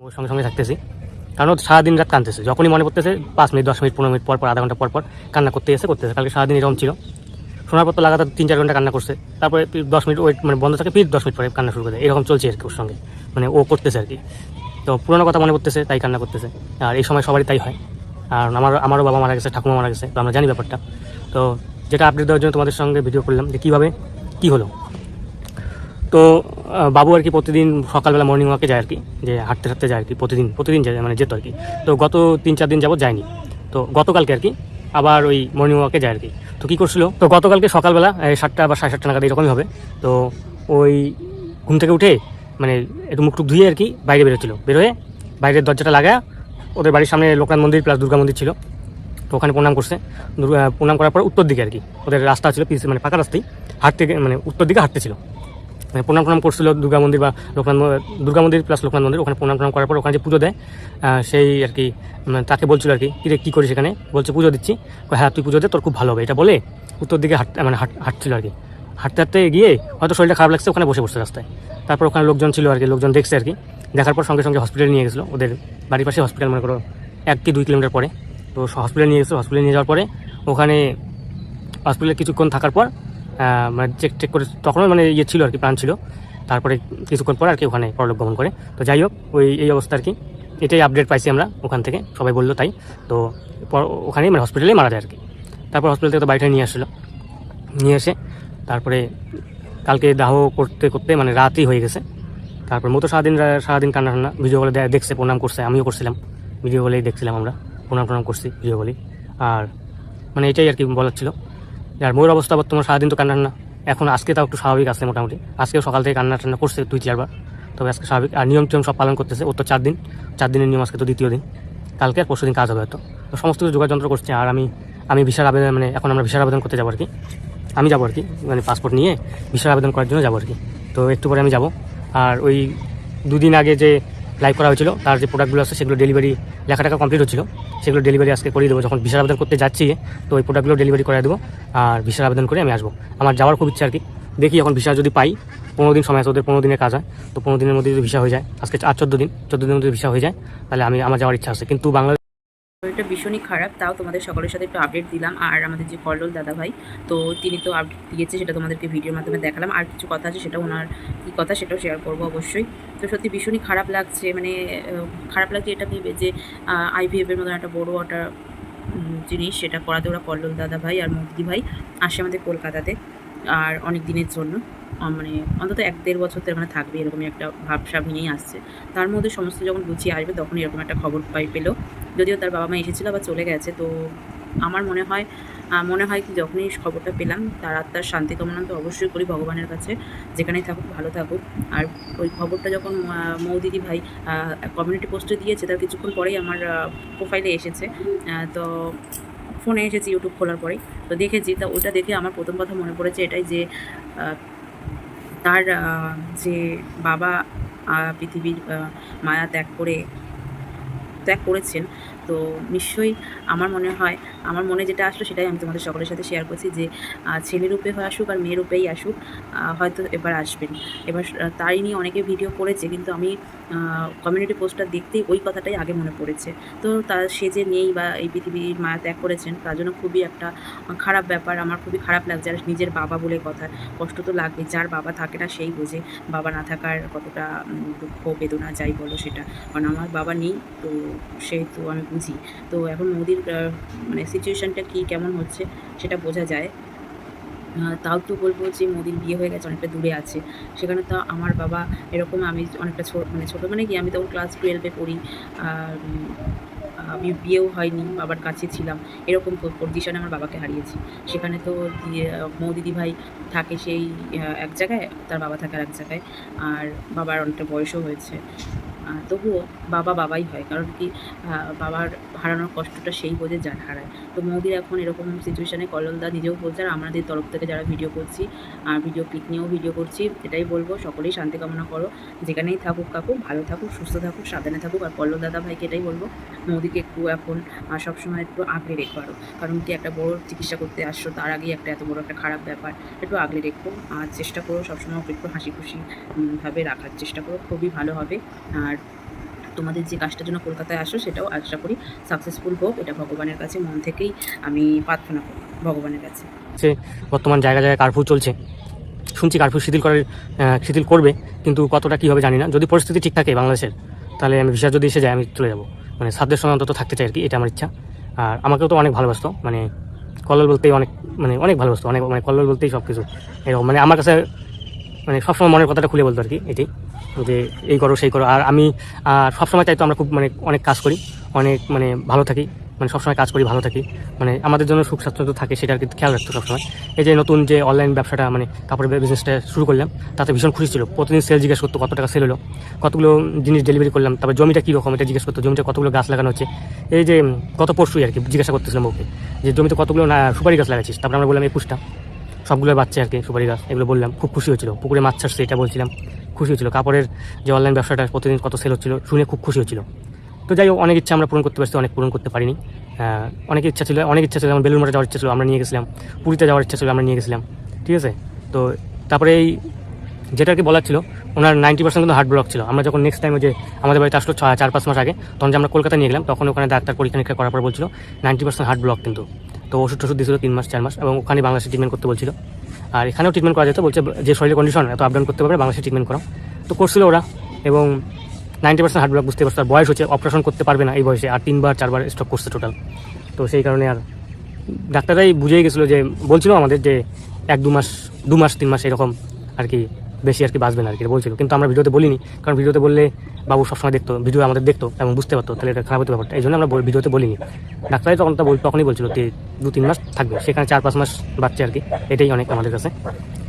ওর সঙ্গে সঙ্গে থাকতেছি কারণ সারাদিন রাত কাঁদতেছে। যখনই মনে পড়তেছে, পাঁচ মিনিট, দশ মিনিট, পনেরো মিনিট, পর পর, আধা ঘণ্টা পর পর কান্না করতে এসে করতেছে। কালকে সারাদিন এরকম ছিল। শোনার পর তো লাগাতার তিন, চার ঘণ্টা কান্না করছে। তারপরে দশ মিনিট ওয়েট মানে বন্ধ থাকে ফির দশ মিনিট পরে কান্না শুরু করে এরকম চলছে আর কি ওর সঙ্গে। মানে ও করতেছে আর কি। তো পুরোনো কথা মনে পড়তেছে, তাই কান্না করতেছে। আর এই সময় সবারই তাই হয়। আর আমার, আমারও বাবা মারা গেছে, ঠাকুমা মারা গেছে, তো আমরা জানি ব্যাপারটা। তো যেটা আপডেট দেওয়ার জন্য তোমাদের সঙ্গে ভিডিও করলাম যে কীভাবে, কী হলো? তো বাবু আর কি প্রতিদিন সকালবেলা মর্নিং ওয়াকে যায় আর কি, যে হাঁটতে হাঁটতে যায় আর কি, প্রতিদিন প্রতিদিন যায় মানে যেত আর কি। তো গত তিন চার দিন যাবত যায়নি। তো গতকালকে আর কি, আবার ওই মর্নিং ওয়াকে যায় আর কি। তো কী করছিল? তো গতকালকে সকালবেলা সাতটা বা সাড়ে সাতটা নাগাদ এরকমই হবে। তো ওই ঘুম থেকে উঠে মানে একটু মুখ টুক ধুয়ে আর কি বাইরে বেরোচ্ছিল। বেরোয় বাইরের দরজাটা লাগা ওদের বাড়ির সামনে লোকনাথ মন্দির প্লাস দুর্গা মন্দির ছিল। তো ওখানে প্রণাম করছে। প্রণাম করার পর উত্তর দিকে আর কি, ওদের রাস্তা ছিল পিস মানে পাকা রাস্তায় হাঁটতে মানে উত্তর দিকে হাঁটতে ছিল। মানে প্রণাম প্রণাম করছিল দুর্গা মন্দির বা লোকনাথ দুর্গা মন্দির প্লাস লোকনাথ মন্দির, ওখানে প্রণাম প্রণাম করার পর ওখানে যে পুজো দেয় সেই আর কি মানে তাকে বলছিল আর কি, কী কী করিস সেখানে বলছে, পুজো দিচ্ছি। হ্যাঁ তুই পুজো দে, তোর খুব ভালো হবে। এটা বলে উত্তর দিকে হাঁট মানে হাঁট, হাঁটছিল আর কি। হাঁটতে হাঁটতে গিয়ে হয়তো শরীরটা খারাপ লাগছে, ওখানে বসে বসে রাস্তায়। তারপর ওখানে লোকজন ছিল আর কি, লোকজন দেখছে আর কি। দেখার পর সঙ্গে সঙ্গে হসপিটালে নিয়ে গেছিল। ওদের বাড়ির পাশে হসপিটাল মনে করো, এক কি দুই কিলোমিটার পরে। তো হসপিটালে নিয়ে গেছিল। হসপিটালে নিয়ে যাওয়ার পরে ওখানে হসপিটালে কিছুক্ষণ থাকার পর মানে চেক চেক করে তখনও মানে ইয়ে ছিল আর কি প্রাণ ছিল। তারপরে কিছুক্ষণ পর আর কি ওখানে পরলোক গমন করে। তো যাই হোক, ওই এই অবস্থা আর কি। এটাই আপডেট পাইছি আমরা ওখান থেকে। সবাই বলল তাই। তো ওখানেই মানে হসপিটালেই মারা যায় আর কি। তারপর হসপিটাল থেকে তো বাড়িটা নিয়ে আসলো। নিয়ে এসে তারপরে কালকে দাহ করতে করতে মানে রাতই হয়ে গেছে। তারপর মতো সারাদিন সারাদিন কান্না টান্না। ভিডিও কলে দেখছে, প্রণাম করছে। আমিও করছিলাম। ভিডিও কলেই দেখছিলাম আমরা। প্রণাম প্রণাম করছি ভিডিও কলেই আর মানে এটাই আর কি বলার ছিল। আর মোর অবস্থা বর্তমান সারাদিন তো কান্না এখন আজকে তাও একটু স্বাভাবিক আছে মোটামুটি। আজকেও সকাল থেকে কান্না টান্না করছে দুই চারবার। তবে আজকে স্বাভাবিক। আর নিয়ম টিয়ম সব পালন করতেছে। ও তো চার দিন। চার দিনের নিয়ম আজকে তো দ্বিতীয় দিন। কালকে আর পরশু দিন কাজ হবে হয়তো। তো সমস্ত কিছু যোগাযন্ত্র করছে। আর আমি আমি ভিসার আবেদন মানে এখন আমরা ভিসার আবেদন করতে যাব আর কি। আমি যাব আর কি। মানে পাসপোর্ট নিয়ে ভিসার আবেদন করার জন্য যাব আর কি। তো একটু পরে আমি যাব। আর ওই দুদিন আগে যে লাইভ করা হয়েছিল, তার যে প্রোডাক্টগুলো আছে সেগুলো ডেলিভারি লেখা টাকা কমপ্লিট হচ্ছিল। সেগুলো ডেলিভারি আজকে করিয়ে দেবো। যখন ভিসার আবেদন করতে যাচ্ছি, তো ওই প্রোডাক্টগুলো ডেলিভারি করে দেবো আর ভিসার আবেদন করে আমি আসব। আমার যাওয়ার খুব ইচ্ছা আর কি। দেখি এখন ভিসা যদি পাই, পনেরো দিন সময় আছে, ওদের পনেরো দিনের কাজ হয়। তো পনেরো দিনের মধ্যে যদি ভিসা হয়ে যায়, আজকে আর চোদ্দ দিন, চোদ্দ দিনের মধ্যে ভিসা হয়ে যায়, তাহলে আমি, আমার যাওয়ার ইচ্ছা আছে। কিন্তু বাংলাদেশ শরীরটা ভীষণই খারাপ, তাও তোমাদের সকলের সাথে একটু আপডেট দিলাম। আর আমাদের যে কল্লোল দাদা ভাই তো তিনি তো আপডেট দিয়েছে, সেটা তোমাদেরকে ভিডিওর মাধ্যমে দেখালাম। আর কিছু কথা আছে, সেটা ওনার কী কথা, সেটাও শেয়ার করব অবশ্যই। তো সত্যি ভীষণই খারাপ লাগছে মানে খারাপ লাগছে এটা ভেবে যে আইভিএফের মতন একটা বড়ো একটা জিনিস, সেটা করাতে ওরা কল্লোল দাদা ভাই আর মুক্তি ভাই আসে আমাদের কলকাতাতে আর অনেক দিনের জন্য। মানে অন্তত এক দেড় বছর তো মানে থাকবে, এরকমই একটা ভাবসা নিয়েই আসছে। তার মধ্যে সমস্ত যখন গুছিয়ে আসবে তখন এরকম একটা খবর পাই পেল। যদিও তার বাবা মা এসেছিল আবার চলে গেছে, তো আমার মনে হয় মনে হয় কি যখনই খবরটা পেলাম, তার আত্মার শান্তি কামনা তো অবশ্যই করি ভগবানের কাছে। যেখানেই থাকুক, ভালো থাকুক। আর ওই খবরটা যখন মৌদিদি ভাই কমিউনিটি পোস্টে দিয়েছে, তার কিছুক্ষণ পরেই আমার প্রোফাইলে এসেছে। তো ফোনে এসেছি ইউটিউব খোলার পরেই তো দেখেছি, তা ওটা দেখে আমার প্রথম কথা মনে পড়েছে এটাই যে তার যে বাবা পৃথিবীর মায়া ত্যাগ করে, ত্যাগ করেছেন তো নিশ্চয়ই আমার মনে হয় আমার মনে যেটা আসলো সেটাই আমি তোমাদের সকলের সাথে শেয়ার করছি যে আহ, ছেলেরূপে হয়ে আসুক আর মেয়ের রূপেই আসুক হয়তো এবার আসবেন এবার তাই নিয়ে অনেকে ভিডিও করেছে কিন্তু আমি কমিউনিটি পোস্টটা দেখতেই ওই কথাটাই আগে মনে পড়েছে। তো তার সে যে নেই বা এই পৃথিবীর মায়া ত্যাগ করেছেন তার জন্য খুবই একটা খারাপ ব্যাপার। আমার খুবই খারাপ লাগছে আর নিজের বাবা বলে কথা। কষ্ট তো লাগবে যার বাবা থাকে না সেই বোঝে। বাবা না থাকার কতটা দুঃখ বেদনা যাই বলো সেটা। কারণ আমার বাবা নেই তো সেহেতু আমি বুঝি তো এখন মোদির মানে সিচুয়েশানটা কী, কেমন হচ্ছে, সেটা বোঝা যায়। তাও তো বলব যে মোদির বিয়ে হয়ে গেছে, অনেকটা দূরে আছে। সেখানে তো আমার বাবা এরকম আমি অনেকটা ছোট মানে ছোটো মানে কি, আমি তখন ক্লাস টুয়েলভে পড়ি। আর, আমি বিয়েও হয়নি, বাবার কাছে ছিলাম। এরকম পজিশনে আমার বাবাকে হারিয়েছি। সেখানে তো মৌদিদি ভাই থাকে সেই এক জায়গায়, তার বাবা থাকে আর এক জায়গায়। আর বাবার অনেকটা বয়সও হয়েছে। তবুও বাবা বাবাই হয়, কারণ কি বাবার হারানোর কষ্টটা সেই বোঝে যার হারায়। তো মোদির এখন এরকম সিচুয়েশানে কললদা নিজেও বলছে আর আমাদের তরফ থেকে যারা ভিডিও করছি, আর ভিডিও ক্লিক নিয়েও ভিডিও করছি, এটাই বলব, সকলেই শান্তি কামনা করো। যেখানেই থাকুক কাকু, ভালো থাকুক, সুস্থ থাকুক, সাবধানে থাকুক, আর পল্লব দাদা ভাইকে এটাই বলব, মোদিকে একটু এখন সবসময় একটু আগলে রেখো আরও। কারণ কি, একটা বড় চিকিৎসা করতে আসছো, তার আগেই একটা এত বড় একটা খারাপ ব্যাপার, একটু আগলে রেখো। আর চেষ্টা করো সবসময় একটু হাসি খুশি ভাবে রাখার চেষ্টা করো, খুবই ভালো হবে। আর তোমাদের যে কাজটার জন্য কলকাতায় আসো, সেটাও আশা করি সাকসেসফুল হোক। এটা ভগবানের কাছে মন থেকেই আমি প্রার্থনা করি, ভগবানের কাছে। বর্তমান জায়গা জায়গায় কারফিউ চলছে। শুনছি কারফিউ শিথিল করার শিথিল করবে, কিন্তু কতটা কী হবে জানি না। যদি পরিস্থিতি ঠিক থাকে বাংলাদেশের, তাহলে আমি ভিসা যদি এসে যায়, আমি চলে যাব। মানে সাতদের সময় অন্তত থাকতে চাই আর কি, এটা আমার ইচ্ছা। আর আমাকেও তো অনেক ভালোবাসতো মানে কল্লোল বলতেই অনেক মানে অনেক ভালোবাসতো, অনেক মানে কল্লোল বলতেই সব কিছু এরকম মানে আমার কাছে মানে সবসময় মনের কথাটা খুলে বলতো আর কি এটাই, যে এই করো, সেই করো। আর আমি, আর সবসময় চাইতো আমরা খুব মানে অনেক কাজ করি, অনেক মানে ভালো থাকি মানে সবসময় কাজ করি, ভালো থাকি। মানে আমাদের জন্য সুখ স্বাচ্ছন্দ্য থাকে, সেটা আর কি খেয়াল রাখতো সবসময়। এই যে নতুন যে অনলাইন ব্যবসাটা মানে কাপড়ের বিজনেসটা শুরু করলাম, তাতে ভীষণ খুশি ছিল। প্রতিদিন সেল জিজ্ঞেস করতো কত টাকা সেল হলো, কতগুলো জিনিস ডেলিভারি করলাম, তারপর জমিটা কীরকম এটা জিজ্ঞেস করতো, জমিতে কতগুলো গাছ লাগানো হচ্ছে। এই যে গত পরশুই আর কি জিজ্ঞাসা করতেছিলাম ওকে যে জমিতে কতগুলো না, সুপারি গাছ লাগাচ্ছিস, তারপর আমরা বললাম একুশটা। সবগুলো বাচ্চা আর কি, সুপারি গাছ, এগুলো বললাম, খুব খুশি হয়েছিল। পুকুরে মাছ ছাড়ছে এটা বলছিলাম, খুশি হয়েছিল। কাপড়ের যে অনলাইন ব্যবসাটা প্রতিদিন কত সেল হচ্ছিল, শুনে খুব খুশি হয়েছিল। তো যাই হোক, অনেক ইচ্ছা আমরা পূরণ করতে পারছি, অনেক পূরণ করতে পারিনি। অনেক ইচ্ছা ছিল, অনেক ইচ্ছা ছিল বেলুর মঠে যাওয়ার ইচ্ছা ছিল, আমরা নিয়ে গেছিলাম। পুরীতে যাওয়ার ইচ্ছা ছিল, আমরা নিয়ে গেছিলাম। ঠিক আছে? তো তারপরে এই যেটা আর কি বলার ছিল, ওনার নাইনটি পার্সেন্ট কিন্তু হার্ট ব্লক ছিল। আমরা যখন নেক্সট টাইম যে আমাদের বাড়িতে আসলো চার পাঁচ মাস আগে, তখন যে আমরা কলকাতা নিয়ে গেলাম, তখন ওখানে ডাক্তার পরীক্ষা নিরীক্ষা করার পর বলছিল নাইনটি পার্সেন্ট হার্ট ব্লক কিন্তু। তো ওষুধ টষুধ দিয়েছিল তিন মাস, চার মাস এবং ওখানে বাংলাদেশে ট্রিটমেন্ট করতে বলছিল। আর এখানেও ট্রিটমেন্ট করা যেত, বলছে যে শরীরের কন্ডিশন এত আপ ডাউন করতে পারবে, বাংলাদেশে ট্রিটমেন্ট করা তো করছিল ওরা এবং নাইনটি পার্সেন্ট হার্ট ব্লক বুঝতে পারছে আর বয়স হচ্ছে অপারেশন করতে পারবে না এই বয়সে, আর তিনবার, চারবার স্টক করছে টোটাল তো সেই কারণে আর ডাক্তাররাই বুঝেই গেছিল যে, বলছিল আমাদের যে এক দু মাস দু মাস, তিন মাস এরকম আর কি বেশি আর কি বাঁচবে না আর কি বলছিল। কিন্তু আমরা ভিডিওতে বলিনি, কারণ ভিডিওতে বললে বাবু সবসময় দেখতো, ভিডিও আমাদের দেখতো, এবং বুঝতে পারতো, তাহলে এটা খারাপ হতে ব্যাপারটা। এই জন্য আমরা ভিডিওতে বলিনি। ডাক্তারই তখন তা তখনই বলছিল যে দু তিন মাস থাকবে, সেখানে চার পাঁচ মাস বাচ্চা আর কি এটাই অনেক আমাদের কাছে।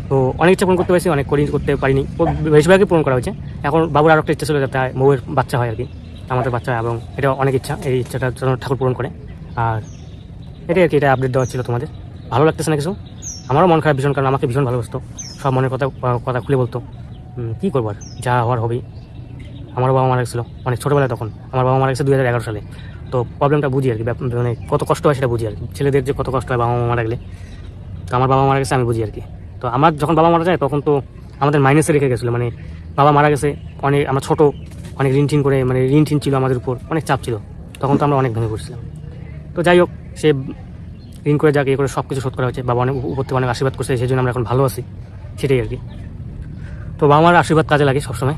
তো অনেক ইচ্ছা পূরণ করতে পেরেছি, অনেক করি করতে পারিনি, ও বেশিরভাগই পূরণ করা হয়েছে। এখন বাবুর আরও একটা ইচ্ছা ছিল যাতে বউয়ের বাচ্চা হয় আর কি আমাদের বাচ্চা, এবং এটা অনেক ইচ্ছা, এই ইচ্ছাটা যেন ঠাকুর পূরণ করে। আর এটাই আর কি এটা আপডেট দেওয়া ছিল তোমাদের। ভালো লাগতেছে না কিছু? আমারও মন খারাপ ভীষণ, কারণ আমাকে ভীষণ ভালোবাসতো। সব মনের কথা কথা খুলে বলতো কী করব আর? যা হওয়ার হবেই। আমার বাবা মারা গেছিল অনেক ছোটোবেলায় তখন। আমার বাবা মারা গেছে দু হাজার এগারো সালে। তো প্রবলেমটা বুঝি আর কি মানে কত কষ্ট হয় সেটা বুঝি আর কি। ছেলেদের যে কত কষ্ট হয় বাবা মা মারা গেলে। তো আমার বাবা মারা গেছে, আমি বুঝি আর কি। তো আমার যখন বাবা মারা যায়, তখন তো আমাদের মাইনাসে রেখে গেছিল মানে বাবা মারা গেছে, অনেক, আমরা ছোটো, অনেক ঋণ করে মানে ঋণ টিন ছিল আমাদের উপর, অনেক চাপ ছিল। তখন তো আমরা অনেক ভেঙে পড়ছিলাম। তো যাই হোক, সে ঋণ করে যাকে ইয়ে করে সব কিছু শোধ করা হয়েছে। বাবা অনেক উপর থেকে অনেক আশীর্বাদ করছে, সেই জন্য আমরা এখন ভালো আছি। সেটাই আর কি। তো বাবা মার আশীর্বাদ কাজে লাগে সবসময়।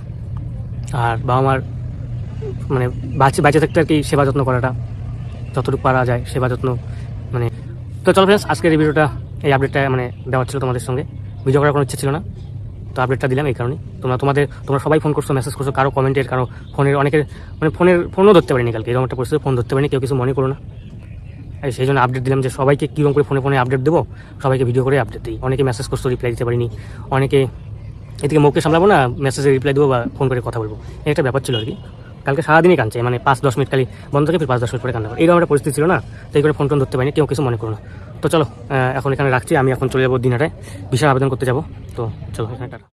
আর বাবা মার মানে বাঁচে বাঁচে থাকতে আর কি সেবা যত্ন করাটা, যতটুকু পারা যায় সেবা যত্ন মানে তো চলো ফ্রেন্ডস আজকের এই ভিডিওটা, এই আপডেটটা মানে দেওয়ার ছিল তোমাদের সঙ্গে। ভিডিও করার কোনো ইচ্ছে ছিল না, তো আপডেটটা দিলাম এই কারণে তোমরা, তোমাদের, তোমরা সবাই ফোন করছ মেসেজ করছ, কারও কমেন্টের কারও ফোনের অনেকের মানে ফোনের ফোনও ধরতে পারিনি কালকে, এরকম একটা পরিস্থিতি ফোন ধরতে পারিনি, কেউ কিছু মনে করো না। সেই জন্য আপডেট দিলাম যে সবাইকে কীরকম করে ফোনে ফোনে আপডেট দেবো? সবাইকে ভিডিও করে আপডেট দিই। অনেকে মেসেজ করছ রিপ্লাই দিতে পারিনি। অনেকে এদিকে মুখে সামলাবো না মেসেজে রিপ্লাই দেবো বা ফোন করে কথা বলব। একটা ব্যাপার ছিল আর কি। কালকে সারাদিনই কাঁদছে মানে পাঁচ দশ মিনিট খালি বন্ধ থেকে, পাঁচ দশ মিনিট পরে কান্না করে। এইরকম একটা পরিস্থিতি ছিল না, তাই করে ফোন টোন ধরতে পারিনি, কেউ কিছু মনে করো না। তো চলো এখন এখানে রাখছি, আমি এখন চলে যাব দিনাটায় বিশাল আবেদন করতে যাব। তো চলো, এখানে টাটা।